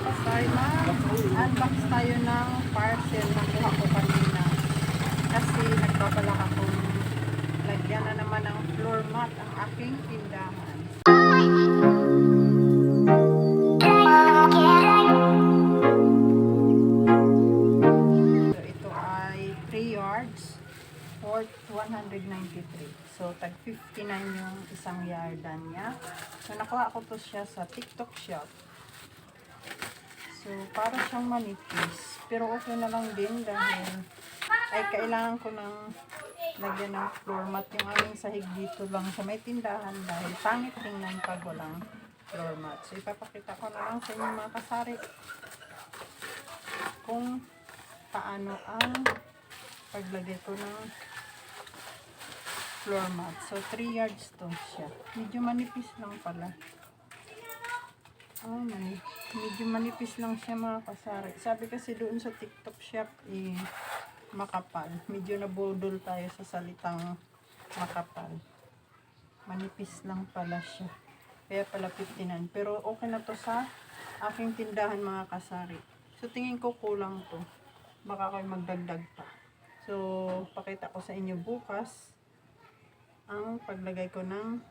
kasay, ma-unbox tayo ng parcel na kuha ko kanina. Kasi nagbabalak akong lagyan na naman ng floor mat ang aking tindahan. So, ito ay 3 yards worth 193. So, tag 59 yung isang yardan niya. So, nakuha ko to siya sa TikTok shop. So, para siyang manipis. Pero okay na lang din dahil ay kailangan ko ng lagyan ng floor mat yung aming sahig dito lang sa may tindahan dahil pangit tingnan pag walang floor mat. So, ipapakita ko na lang sa inyo mga kasari kung paano ang paglagay ko ng floor mat. So, 3 yards to siya. Medyo manipis lang pala. Oh, mani medyo manipis lang siya mga kasari. Sabi kasi doon sa TikTok shop, eh, makapal. Medyo nabudol tayo sa salitang makapal. Manipis lang pala siya. Kaya pala 59. Pero okay na to sa aking tindahan mga kasari. So, tingin ko kulang to. Baka kayo magdagdag pa. So, pakita ko sa inyo bukas ang paglagay ko ng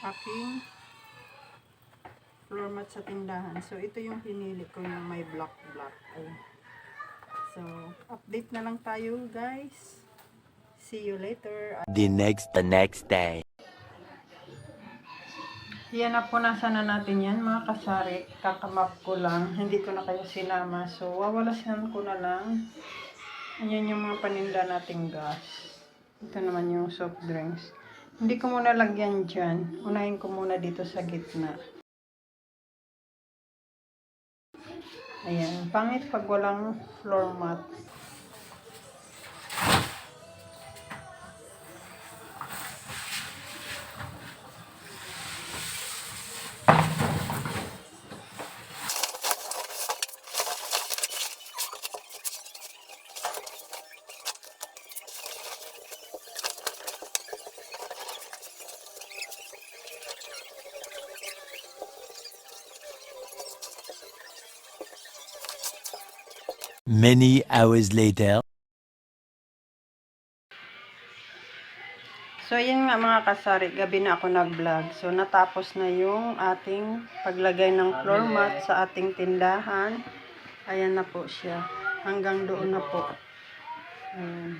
aking floor mat sa tindahan. So, ito yung pinili ko yung may black black. Ayun. So, update na lang tayo guys. See you later. The next, the next day. Yan na po, nasa na natin yan mga kasari. Kakamap ko lang. Hindi ko na kayo sinama. So, wawalasan ko na lang. Ayan yung mga paninda nating gas. Ito naman yung soft drinks. Hindi ko muna lagyan dyan. Unahin ko muna dito sa gitna. Ayan. Pangit pag walang floor mat. Many hours later. So, ayan nga mga kasari, gabi na ako nag-vlog. So, natapos na yung ating paglagay ng floor mat sa ating tindahan. Ayan na po siya. Hanggang doon na po. Ayan.